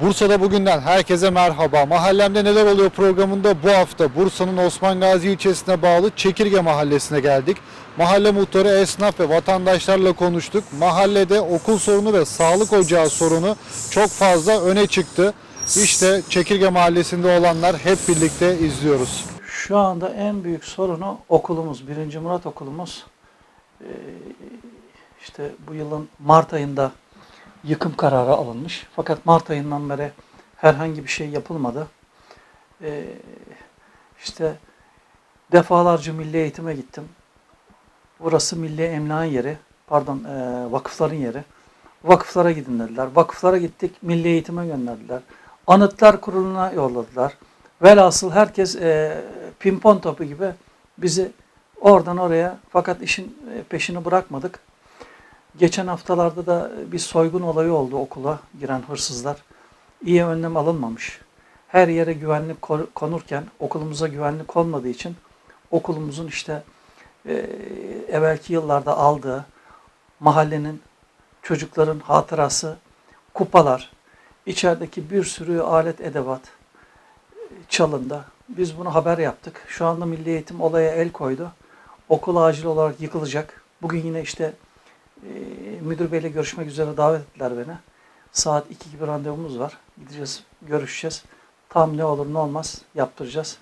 Bursa'da bugünden herkese merhaba. Mahallemde neler oluyor programında bu hafta Bursa'nın Osman Gazi ilçesine bağlı Çekirge mahallesine geldik. Mahalle muhtarı, esnaf ve vatandaşlarla konuştuk. Mahallede okul sorunu ve sağlık ocağı sorunu çok fazla öne çıktı. İşte Çekirge mahallesinde olanlar hep birlikte izliyoruz. Şu anda en büyük sorunu okulumuz, 1. Murat okulumuz. Ee, işte bu yılın Mart ayında yıkım kararı alınmış. Fakat Mart ayından beri herhangi bir şey yapılmadı. Ee, işte defalarca milli eğitime gittim. Burası milli emlakın yeri, pardon e, vakıfların yeri. Vakıflara gidin dediler. Vakıflara gittik, milli eğitime gönderdiler. Anıtlar kuruluna yolladılar. Velhasıl herkes e, pimpon topu gibi bizi oradan oraya fakat işin e, peşini bırakmadık. Geçen haftalarda da bir soygun olayı oldu okula giren hırsızlar. İyi önlem alınmamış. Her yere güvenlik konurken okulumuza güvenlik olmadığı için okulumuzun işte e, evvelki yıllarda aldığı mahallenin çocukların hatırası, kupalar, içerideki bir sürü alet edevat çalındı. Biz bunu haber yaptık. Şu anda Milli Eğitim olaya el koydu. Okul acil olarak yıkılacak. Bugün yine işte e, müdür beyle görüşmek üzere davet ettiler beni. Saat 2 gibi randevumuz var. Gideceğiz, görüşeceğiz. Tam ne olur ne olmaz yaptıracağız.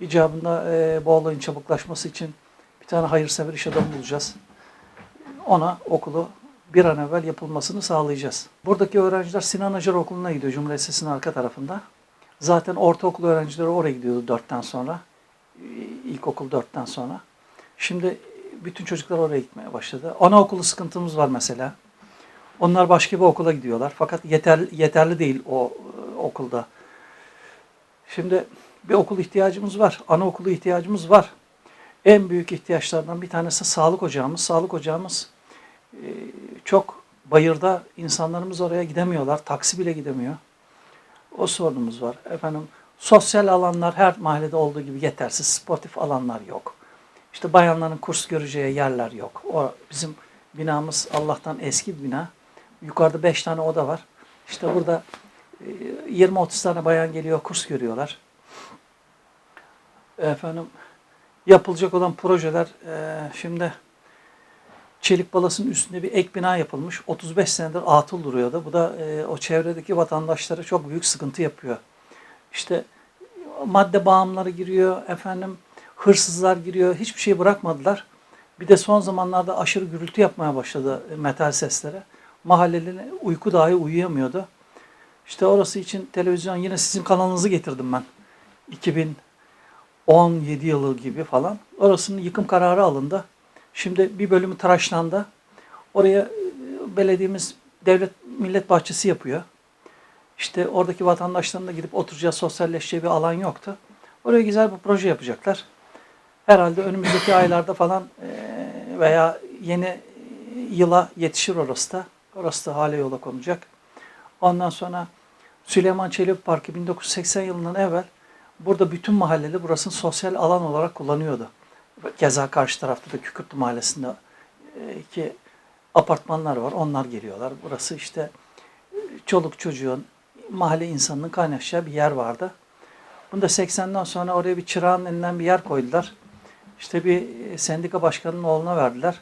İcabında e, bu olayın çabuklaşması için bir tane hayırsever iş adamı bulacağız. Ona okulu bir an evvel yapılmasını sağlayacağız. Buradaki öğrenciler Sinan Acar Okulu'na gidiyor Cumhuriyet arka tarafında. Zaten ortaokul öğrencileri oraya gidiyordu dörtten sonra. İlkokul dörtten sonra. Şimdi bütün çocuklar oraya gitmeye başladı. Anaokulu sıkıntımız var mesela. Onlar başka bir okula gidiyorlar. Fakat yeterli, yeterli değil o e, okulda. Şimdi bir okul ihtiyacımız var. Anaokulu ihtiyacımız var. En büyük ihtiyaçlardan bir tanesi sağlık ocağımız. Sağlık ocağımız e, çok bayırda insanlarımız oraya gidemiyorlar. Taksi bile gidemiyor. O sorunumuz var. Efendim sosyal alanlar her mahallede olduğu gibi yetersiz. Sportif alanlar yok. İşte bayanların kurs göreceği yerler yok. O bizim binamız Allah'tan eski bir bina. Yukarıda 5 tane oda var. İşte burada e, 20-30 tane bayan geliyor kurs görüyorlar. Efendim yapılacak olan projeler e, şimdi Çelik Balası'nın üstünde bir ek bina yapılmış. 35 senedir atıl duruyordu. Bu da e, o çevredeki vatandaşlara çok büyük sıkıntı yapıyor. İşte madde bağımları giriyor, efendim hırsızlar giriyor. Hiçbir şey bırakmadılar. Bir de son zamanlarda aşırı gürültü yapmaya başladı metal seslere. Mahalleli uyku dahi uyuyamıyordu. İşte orası için televizyon yine sizin kanalınızı getirdim ben. 2017 yılı gibi falan. Orasının yıkım kararı alındı. Şimdi bir bölümü tıraşlandı. Oraya e, belediyemiz devlet millet bahçesi yapıyor. İşte oradaki vatandaşların da gidip oturacağı, sosyalleşeceği bir alan yoktu. Oraya güzel bir proje yapacaklar. Herhalde önümüzdeki aylarda falan e, veya yeni yıla yetişir orası da. Orası da hale yola konacak. Ondan sonra Süleyman Çelebi Parkı 1980 yılından evvel burada bütün mahalleli burasını sosyal alan olarak kullanıyordu. Keza karşı tarafta da Kükürtlü Mahallesi'nde e, iki apartmanlar var. Onlar geliyorlar. Burası işte e, çoluk çocuğun, mahalle insanının kaynaşacağı bir yer vardı. Bunda 80'den sonra oraya bir çırağın elinden bir yer koydular. İşte bir e, sendika başkanının oğluna verdiler.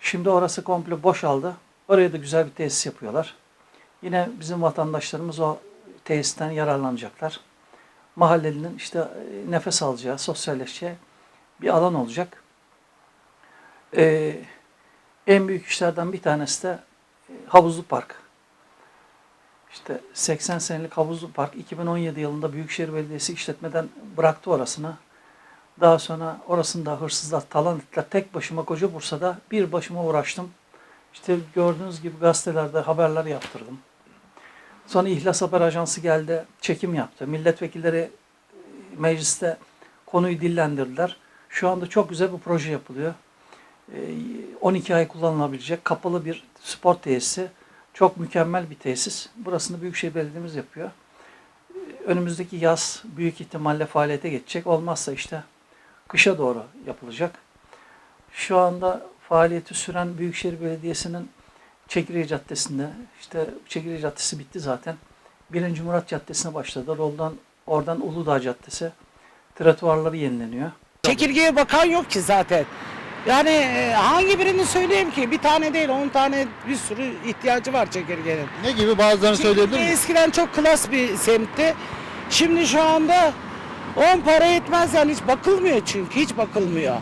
Şimdi orası komple boşaldı. Oraya da güzel bir tesis yapıyorlar. Yine bizim vatandaşlarımız o tesisten yararlanacaklar. Mahallelinin işte e, nefes alacağı, sosyalleşeceği bir alan olacak. Ee, en büyük işlerden bir tanesi de e, Havuzlu Park. İşte 80 senelik Havuzlu Park 2017 yılında Büyükşehir Belediyesi işletmeden bıraktı orasını. Daha sonra orasında hırsızlar talan ettiler. Tek başıma koca Bursa'da bir başıma uğraştım. İşte gördüğünüz gibi gazetelerde haberler yaptırdım. Sonra İhlas Haber Ajansı geldi, çekim yaptı. Milletvekilleri e, mecliste konuyu dillendirdiler. Şu anda çok güzel bir proje yapılıyor. E, 12 ay kullanılabilecek kapalı bir spor tesisi. Çok mükemmel bir tesis. Burasını Büyükşehir Belediye'miz yapıyor. E, Önümüzdeki yaz büyük ihtimalle faaliyete geçecek. Olmazsa işte kışa doğru yapılacak. Şu anda faaliyeti süren Büyükşehir Belediyesi'nin Çekirge Caddesi'nde, işte Çekirge Caddesi bitti zaten. 1. Murat Caddesi'ne başladılar. Oradan, oradan Uludağ Caddesi. Trotuarları yenileniyor. Çekirgeye bakan yok ki zaten. Yani e, hangi birini söyleyeyim ki? Bir tane değil, on tane bir sürü ihtiyacı var çekirgenin. Ne gibi bazılarını söyleyebilir Çekirge misiniz? eskiden çok klas bir semtti. Şimdi şu anda 10 para etmez yani hiç bakılmıyor çünkü hiç bakılmıyor.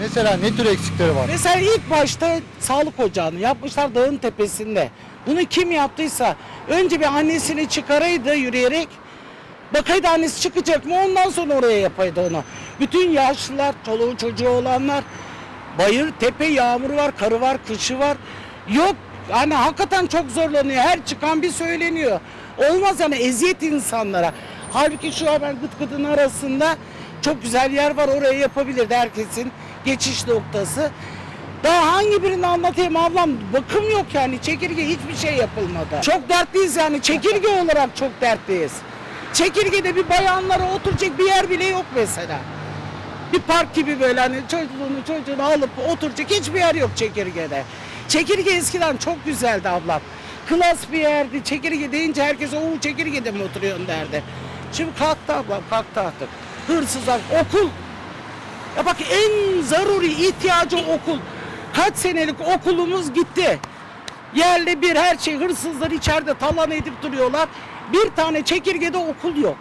Mesela ne tür eksikleri var? Mesela ilk başta sağlık ocağını yapmışlar dağın tepesinde. Bunu kim yaptıysa önce bir annesini çıkaraydı yürüyerek. Bakaydı annesi çıkacak mı ondan sonra oraya yapaydı onu. Bütün yaşlılar, çoluğu çocuğu olanlar bayır, tepe yağmuru var, karı var, kışı var. Yok hani hakikaten çok zorlanıyor. Her çıkan bir söyleniyor. Olmaz yani eziyet insanlara. Halbuki şu hemen gıt gıdın arasında çok güzel yer var oraya yapabilirdi herkesin geçiş noktası. Daha hangi birini anlatayım ablam? Bakım yok yani. Çekirge hiçbir şey yapılmadı. Çok dertliyiz yani. Çekirge olarak çok dertliyiz. Çekirgede bir bayanlara oturacak bir yer bile yok mesela. Bir park gibi böyle hani çocuğunu çocuğunu alıp oturacak hiçbir yer yok çekirgede. Çekirge eskiden çok güzeldi ablam. Klas bir yerdi. Çekirge deyince herkes o çekirgede mi oturuyorsun derdi. Şimdi kalktı ablam kalktı artık. Hırsızlar okul ya bak en zaruri ihtiyacı okul. Kaç senelik okulumuz gitti. Yerli bir her şey hırsızlar içeride talan edip duruyorlar. Bir tane çekirgede okul yok.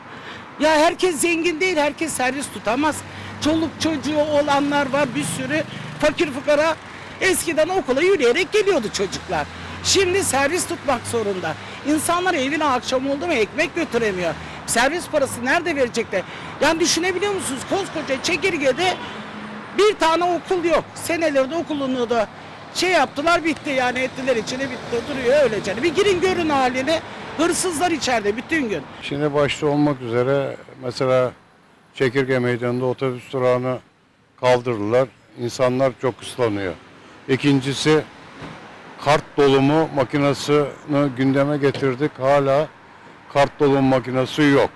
Ya herkes zengin değil, herkes servis tutamaz. Çoluk çocuğu olanlar var bir sürü. Fakir fukara eskiden okula yürüyerek geliyordu çocuklar. Şimdi servis tutmak zorunda. İnsanlar evine akşam oldu mu ekmek götüremiyor. Servis parası nerede verecekler? Yani düşünebiliyor musunuz? Koskoca çekirgede bir tane okul yok. Senelerde okulunu da şey yaptılar bitti yani ettiler içine bitti duruyor öylece. Bir girin görün halini. Hırsızlar içeride bütün gün. Şimdi başta olmak üzere mesela Çekirge Meydanı'nda otobüs durağını kaldırdılar. İnsanlar çok ıslanıyor. İkincisi kart dolumu makinesini gündeme getirdik. Hala kart dolumu makinesi yok.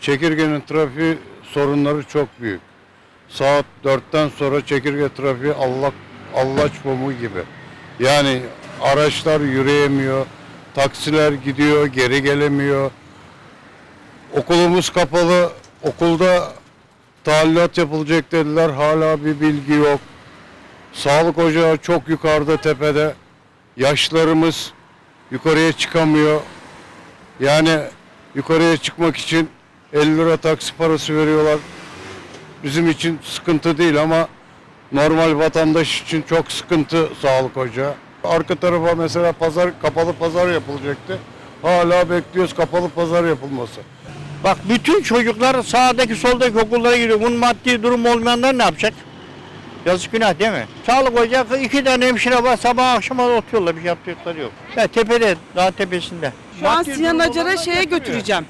Çekirgenin trafiği sorunları çok büyük. Saat 4'ten sonra çekirge trafiği Allah Allah pamuğu gibi. Yani araçlar yürüyemiyor, taksiler gidiyor, geri gelemiyor. Okulumuz kapalı, okulda talimat yapılacak dediler, hala bir bilgi yok. Sağlık ocağı çok yukarıda tepede. Yaşlarımız yukarıya çıkamıyor. Yani yukarıya çıkmak için 50 lira taksi parası veriyorlar. Bizim için sıkıntı değil ama normal vatandaş için çok sıkıntı sağlık ocağı. Arka tarafa mesela pazar kapalı pazar yapılacaktı. Hala bekliyoruz kapalı pazar yapılması. Bak bütün çocuklar sağdaki soldaki okullara gidiyor. Bunun maddi durum olmayanlar ne yapacak? Yazık günah değil mi? Sağlık ocağı iki tane hemşire var sabah akşam oturuyorlar bir şey yaptıkları yok. Ya tepede dağ tepesinde. Şu an Sinan Acar'a şeye yapıyor. götüreceğim.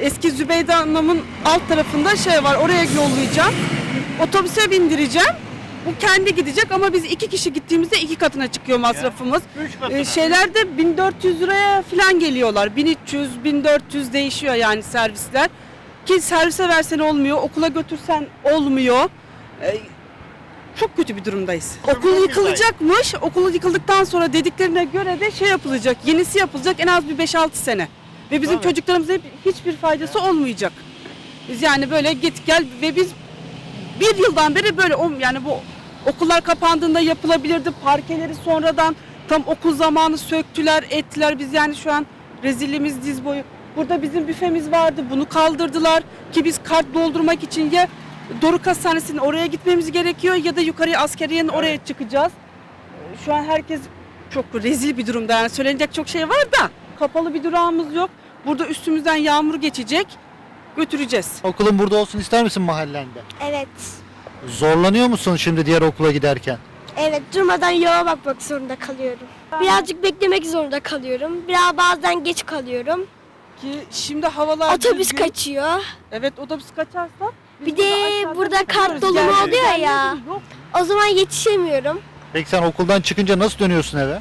Eski Zübeyde Hanım'ın alt tarafında şey var oraya yollayacağım. Otobüse bindireceğim. Bu kendi gidecek ama biz iki kişi gittiğimizde iki katına çıkıyor masrafımız. Üç katına. Ee, şeyler de 1400 liraya falan geliyorlar. 1300, 1400 değişiyor yani servisler. Ki servise versen olmuyor, okula götürsen olmuyor. Ee, çok kötü bir durumdayız. Okul yıkılacakmış. Okul yıkıldıktan sonra dediklerine göre de şey yapılacak. Yenisi yapılacak en az bir 5-6 sene. Ve bizim Tabii. çocuklarımıza hep- hiçbir faydası olmayacak. Biz yani böyle git gel ve biz bir yıldan beri böyle o- yani bu okullar kapandığında yapılabilirdi. Parkeleri sonradan tam okul zamanı söktüler, ettiler. Biz yani şu an rezilliğimiz diz boyu. Burada bizim büfemiz vardı. Bunu kaldırdılar ki biz kart doldurmak için ya Doruk Hastanesi'nin oraya gitmemiz gerekiyor ya da yukarıya askeriyenin oraya çıkacağız. Şu an herkes çok rezil bir durumda yani söylenecek çok şey var da kapalı bir durağımız yok. Burada üstümüzden yağmur geçecek. Götüreceğiz. Okulun burada olsun ister misin mahallende? Evet. Zorlanıyor musun şimdi diğer okula giderken? Evet durmadan yola bakmak zorunda kalıyorum. Birazcık beklemek zorunda kalıyorum. Biraz bazen geç kalıyorum. Ki şimdi havalar Otobüs düzgün. kaçıyor. Evet otobüs kaçarsa Bir de burada takılırız. kart dolumu oluyor ya. O zaman yetişemiyorum. Peki sen okuldan çıkınca nasıl dönüyorsun eve?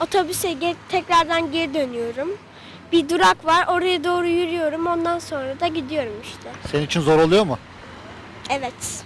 Otobüse ge- tekrardan geri dönüyorum. Bir durak var oraya doğru yürüyorum ondan sonra da gidiyorum işte. Senin için zor oluyor mu? Evet.